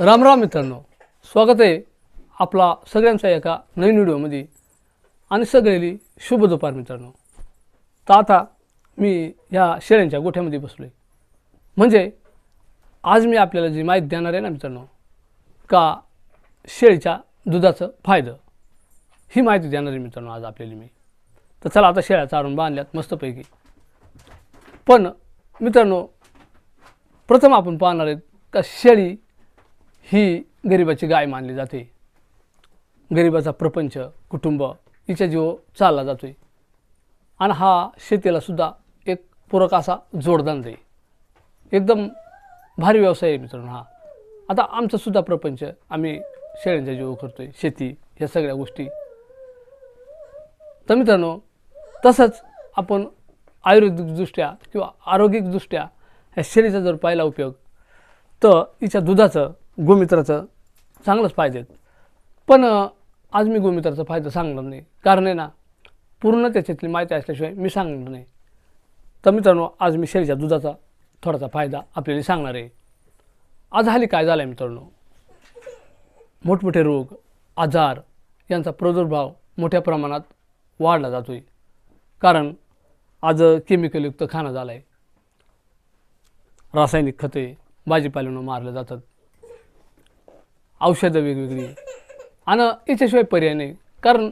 रामराम मित्रांनो. स्वागत आहे आपला सगळ्यांचा एका नवीन व्हिडिओमध्ये. आणि सगळेली शुभ दुपार मित्रांनो. तर आता मी ह्या शेळ्यांच्या गोठ्यामध्ये बसलो आहे म्हणजे आज मी आपल्याला जी माहिती देणार आहे ना मित्रांनो का शेळीच्या दुधाचं फायदं. ही माहिती देणार आहे मित्रांनो आज आपल्याला मी. तर चला आता शेळ्या चारून बांधल्यात मस्तपैकी. पण मित्रांनो प्रथम आपण पाहणार आहेत का शेळी ही गरिबाची गाय मानली जाते. गरिबाचा प्रपंच कुटुंब हिच्या जीव चालला जातोय. आणि हा शेतीला सुद्धा एक पूरक असा जोडदान आहे. एकदम भारी व्यवसाय आहे मित्रांनो हा. आता आमचासुद्धा प्रपंच आम्ही शेळ्यांचा जीव करतो आहे शेती ह्या सगळ्या गोष्टी. तर मित्रांनो तसंच आपण आयुर्वेदिकदृष्ट्या किंवा आरोग्यिकदृष्ट्या ह्या शेळीचा जर पाहिला उपयोग तर हिच्या दुधाचं गोमित्राचं चांगलंच फायदे आहेत. पण आज मी गोमित्राचा फायदा सांगणार नाही. कारण आहे ना पूर्ण त्याच्यातली माहिती असल्याशिवाय मी सांगणार नाही. तर मित्रांनो आज मी शेळीच्या दुधाचा थोडासा फायदा आपल्याला सांगणार आहे. आज हाली काय झालं आहे मित्रांनो? मोठमोठे रोग आजार यांचा प्रादुर्भाव मोठ्या प्रमाणात वाढला जातो आहे कारण आज केमिकलयुक्त खाणं झालं आहे रासायनिक खते भाजीपाल्यानं मारले जातात. औषधं वेगवेगळी. आणि याच्याशिवाय पर्याय नाही. कारण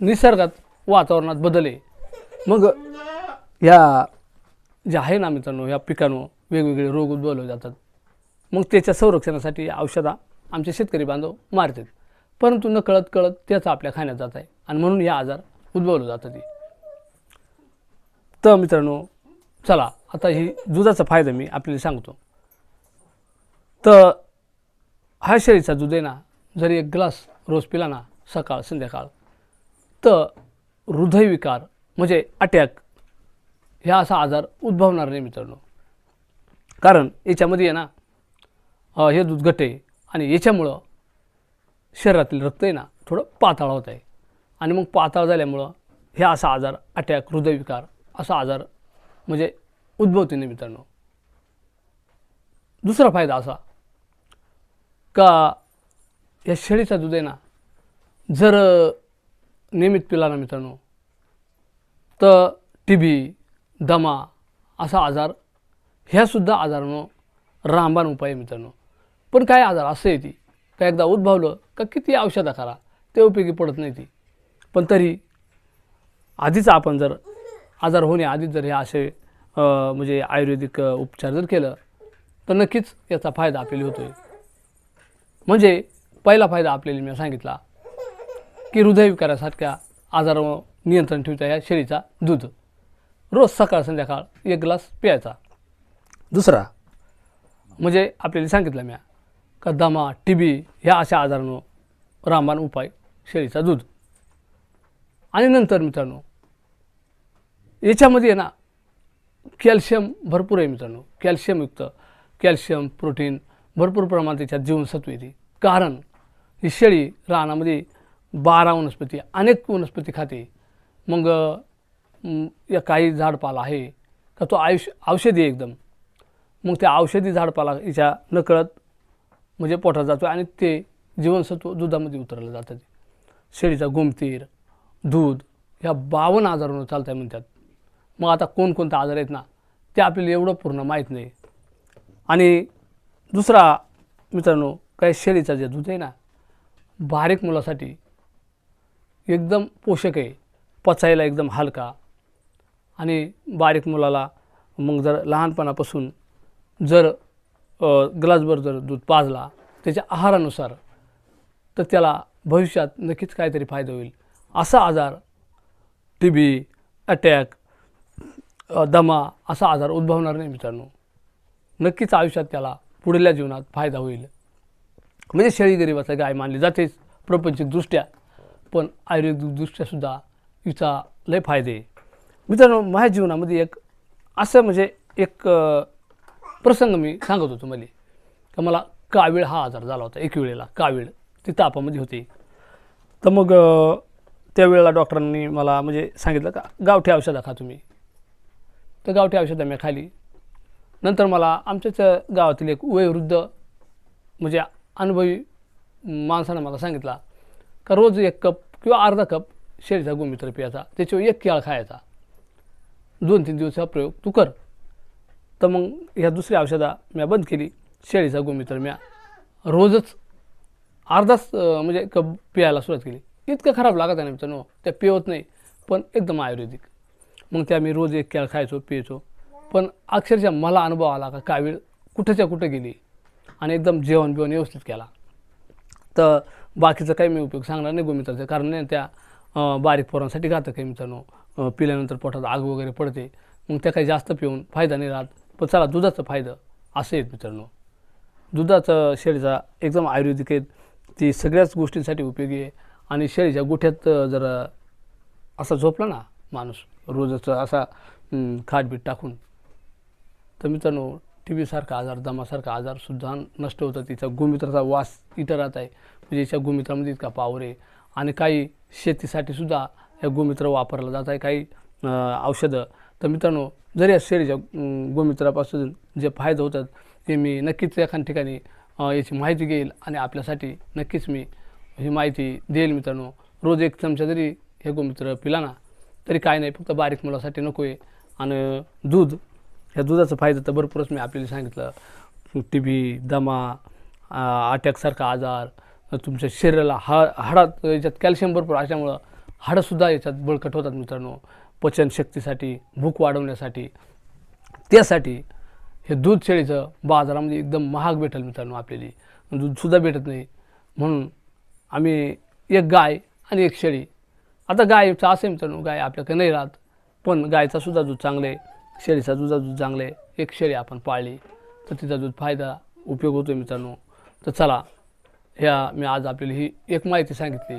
निसर्गात वातावरणात बदल आहे. मग ह्या ज्या आहे ना मित्रांनो ह्या पिकांवर वेगवेगळे रोग उद्भवले जातात. मग त्याच्या संरक्षणासाठी औषधा आमचे शेतकरी बांधव मारतात. परंतु न कळत कळत त्याचा आपल्या खाण्यात जात आहे. आणि म्हणून हे आजार उद्भवले जातात ते तर मित्रांनो चला आता ही दुधाचा फायदा मी आपल्याला सांगतो. तर हा शेळीचा दूध आहे ना जरी एक ग्लास रोज पिला ना सकाळ संध्याकाळ तर हृदयविकार म्हणजे अटॅक ह्या असा आजार उद्भवणार नाही मित्रांनो. कारण याच्यामध्ये आहे ना हे दूध घटे आणि याच्यामुळं शरीरातील रक्त आहे ना थोडं पाताळ होत आहे. आणि मग पाताळ झाल्यामुळं हे असा आजार अटॅक हृदयविकार असा आजार म्हणजे उद्भवते नाही मित्रांनो. दुसरा फायदा असा का या शेळीचा दूध आहे ना जर नियमित पिला ना मित्रांनो तर टी बी दमा असा आजार ह्यासुद्धा आजारानं रामबाण उपाय आहे मित्रांनो. पण काय आजार? असं आहे ती. का एकदा उद्भवलं का किती औषधं करा ते उपयोगी पडत नाही ती. पण तरी आधीच आपण जर आजार होण्याआधीच जर हे असे म्हणजे आयुर्वेदिक उपचार जर केलं तर नक्कीच याचा फायदा आपल्याला होतो आहे म्हणजे पहिला फायदा आपल्याला मी सांगितला की हृदयविकारासारख्या आजारावर नियंत्रण ठेवता या शेळीचा दूध. रोज सकाळ संध्याकाळ एक ग्लास प्यायचा. दुसरा म्हणजे आपल्याला सांगितलं म्या का दमा टी बी ह्या अशा आजारांवर रामबाण उपाय शेळीचा दूध. आणि नंतर मित्रांनो याच्यामध्ये आहे ना कॅल्शियम भरपूर आहे मित्रांनो. कॅल्शियमयुक्त कॅल्शियम प्रोटीन भरपूर प्रमाणात त्याच्यात जीवनसत्व येते. कारण ही शेळी रानामध्ये बारा वनस्पती अनेक वनस्पती खाते. मग या काही झाडपाला आहे का तो आयुष्य औषधी आहे एकदम. मग त्या औषधी झाडपाला हिच्या नकळत म्हणजे पोटात जातो आणि ते जीवनसत्व दुधामध्ये उतरलं जातं. शेळीचा गोमतीर दूध ह्या बावन्न आजारांवर चालत आहे म्हणतात. मग आता कोणकोणते आजार आहेत ना ते आपल्याला एवढं पूर्ण माहीत नाही. आणि दुसरा मित्रांनो काही शेळीचा जे दूध आहे ना बारीक मुलासाठी एकदम पोषक आहे पचायला एकदम हलका आणि बारीक मुलाला मग जर लहानपणापासून जर ग्लासभर जर दूध पाजला त्याच्या आहारानुसार तर त्याला भविष्यात नक्कीच काहीतरी फायदा होईल. असा आजार टी बी अटॅक दमा असा आजार उद्भवणार नाही मित्रांनो. नक्कीच आयुष्यात त्याला पुढल्या जीवनात फायदा होईल. म्हणजे शेळी गरिबाचा गाय मानली जातेच प्रपंचिकदृष्ट्या पण आयुर्वेदिकदृष्ट्यासुद्धा हिचा लय फायदे आहे. मित्रांनो माझ्या जीवनामध्ये एक असं म्हणजे एक प्रसंग मी सांगत होतो मला का मला कावीळ हा आजार झाला होता एक वेळेला कावीळ. ती तापामध्ये होती. तर मग त्यावेळेला डॉक्टरांनी मला म्हणजे सांगितलं का गावठी औषधं खा तुम्ही. तर गावठी औषधं मी खाली. नंतर मला आमच्याच गावातील एक वयोवृद्ध म्हणजे अनुभवी माणसानं मला सांगितला का रोज एक कप किंवा अर्धा कप शेळीचा गोमित्र प्यायचा. त्याच्यावर एक केळ खायचा. दोन तीन दिवसाचा प्रयोग तू कर. तर मग ह्या दुसरी औषधा म्या बंद केली. शेळीचा गोमित्र म्या रोजच अर्धाच म्हणजे कप प्यायला सुरुवात केली. इतकं खराब लागत आहे ना मित्रांनो. त्या पिवत नाही पण एकदम आयुर्वेदिक. मग त्या मी रोज एक केळ खायचो प्यायचो. पण अक्षरशः मला अनुभव आला का काय वेळ कुठंच्या कुठं गेली आणि एकदम जेवण बिवण व्यवस्थित केला. तर बाकीचं काही मी उपयोग सांगणार नाही गोमित्राचं कारण नाही त्या बारीक पोरांसाठी घातक आहे मित्रांनो. पिल्यानंतर पोटात आग वगैरे पडते मग त्या काही जास्त पिऊन फायदा नाही राहत. पण चला दुधाचं फायदा असं आहेत मित्रांनो. दुधाचं शेळीचा एकदम आयुर्वेदिक आहे ती सगळ्याच गोष्टींसाठी उपयोगी आहे. आणि शेळीच्या गोठ्यात जर असा झोपला ना माणूस रोजच असा खाटबीट टाकून तर मित्रांनो टी व्हीसारखा आजार दमासारखा आजारसुद्धा नष्ट होतं तिचा गोमित्राचा वास इथं राहत आहे. म्हणजे याच्या गोमित्रामध्ये इतका पावर आहे. आणि काही शेतीसाठी सुद्धा या गोमित्र वापरला जात आहे. काही औषधं. तर मित्रांनो जरी या शेळीच्या गोमित्रापासून जे फायदे होतात ते मी नक्कीच एखाद्या ठिकाणी याची माहिती घेईल आणि आपल्यासाठी नक्कीच मी ही माहिती देईल मित्रांनो. रोज एक चमचा जरी हे गोमित्र पिला ना तरी काय नाही. फक्त बारीक मुलासाठी नको आहे आणि दूध ह्या दुधाचा फायदा तर भरपूरच मी आपल्याला सांगितलं. टी बी दमा अटॅकसारखा आजार तुमच्या शरीराला हा हाडात याच्यात कॅल्शियम भरपूर असल्यामुळं हाडंसुद्धा याच्यात बळकट होतात मित्रांनो. पचनशक्तीसाठी भूक वाढवण्यासाठी त्यासाठी हे दूध शेळीचं बाजारामध्ये एकदम महाग भेटेल मित्रांनो आपल्याला. दूधसुद्धा भेटत नाही. म्हणून आम्ही एक गाय आणि एक शेळी. आता गायचं असं आहे मित्रांनो गाय आपल्याकडे नाही राहत पण गायचासुद्धा दूध चांगलं आहे. शेळीचा दुधा दूध चांगलं आहे. एक शेळी आपण पाळली तर तिचा दूध फायदा उपयोग होतो मित्रांनो. तर चला ह्या मी आज आपल्याला ही एक माहिती सांगितली.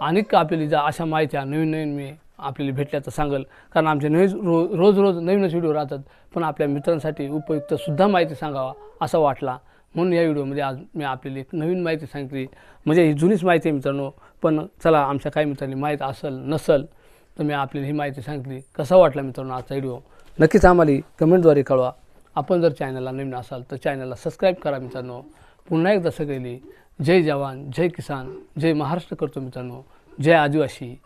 आणि आपल्याला ज्या अशा माहित्या नवीन नवीन मी आपल्याला भेटल्या तर सांगेल कारण आमचे नवीन रो रोज रोज नवीनच व्हिडिओ राहतात पण आपल्या मित्रांसाठी उपयुक्तसुद्धा माहिती सांगावा असा वाटला. म्हणून या व्हिडिओमध्ये आज मी आपल्याला एक नवीन माहिती सांगितली. म्हणजे ही जुनीच माहिती आहे मित्रांनो पण चला आमच्या काही मित्रांनी माहीत असेल नसेल तर मी आपल्याला ही माहिती सांगितली. कसा वाटला मित्रांनो आजचा व्हिडिओ? नक्कीच आम्हाला कमेंटद्वारे कळवा. आपण जर चॅनलला नवीन असाल तर चॅनलला सबस्क्राईब करा मित्रांनो. पुन्हा एकदा सगळी जय जवान जय किसान जय महाराष्ट्र करतो मित्रांनो. जय आदिवासी.